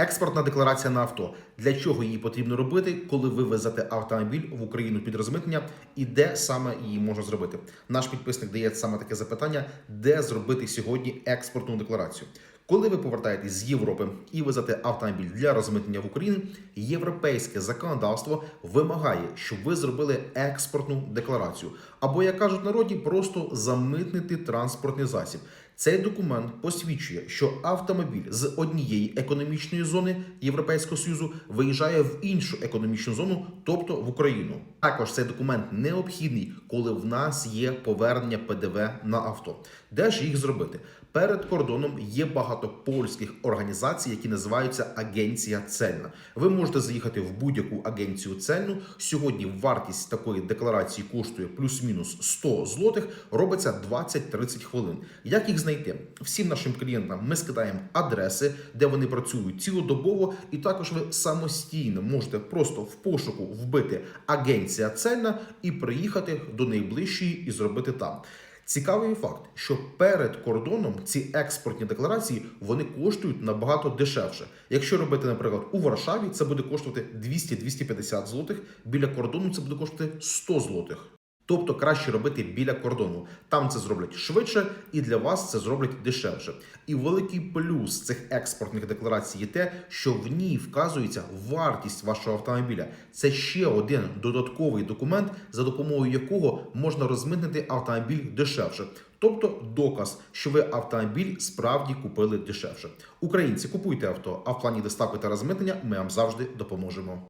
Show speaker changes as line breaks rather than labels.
Експортна декларація на авто. Для чого її потрібно робити, коли ви везете автомобіль в Україну під розмитнення, і де саме її можна зробити? Наш підписник дає саме таке запитання, де зробити сьогодні експортну декларацію. Коли ви повертаєтесь з Європи і везете автомобіль для розмитнення в Україну, європейське законодавство вимагає, щоб ви зробили експортну декларацію, або як кажуть народі, просто замитнити транспортний засіб. Цей документ посвідчує, що автомобіль з однієї економічної зони Європейського Союзу виїжджає в іншу економічну зону, тобто в Україну. Також цей документ необхідний, коли в нас є повернення ПДВ на авто. Де ж їх зробити? Перед кордоном є багато польських організацій, які називаються Агенція Цельна. Ви можете заїхати в будь-яку агенцію цельну. Сьогодні вартість такої декларації коштує плюс-мінус 100 злотих, робиться 20-30 хвилин. Як їх знайти? Всім нашим клієнтам ми скидаємо адреси, де вони працюють цілодобово, і також ви самостійно можете просто в пошуку вбити агенція цельна і приїхати до найближчої і зробити там. Цікавий факт, що перед кордоном ці експортні декларації вони коштують набагато дешевше. Якщо робити, наприклад, у Варшаві, це буде коштувати 200-250 злотих, біля кордону це буде коштувати 100 злотих. Тобто краще робити біля кордону. Там це зроблять швидше, і для вас це зроблять дешевше. І великий плюс цих експортних декларацій є те, що в ній вказується вартість вашого автомобіля. Це ще один додатковий документ, за допомогою якого можна розмитнити автомобіль дешевше. Тобто доказ, що ви автомобіль справді купили дешевше. Українці купуйте авто, а в плані доставки та розмитнення ми вам завжди допоможемо.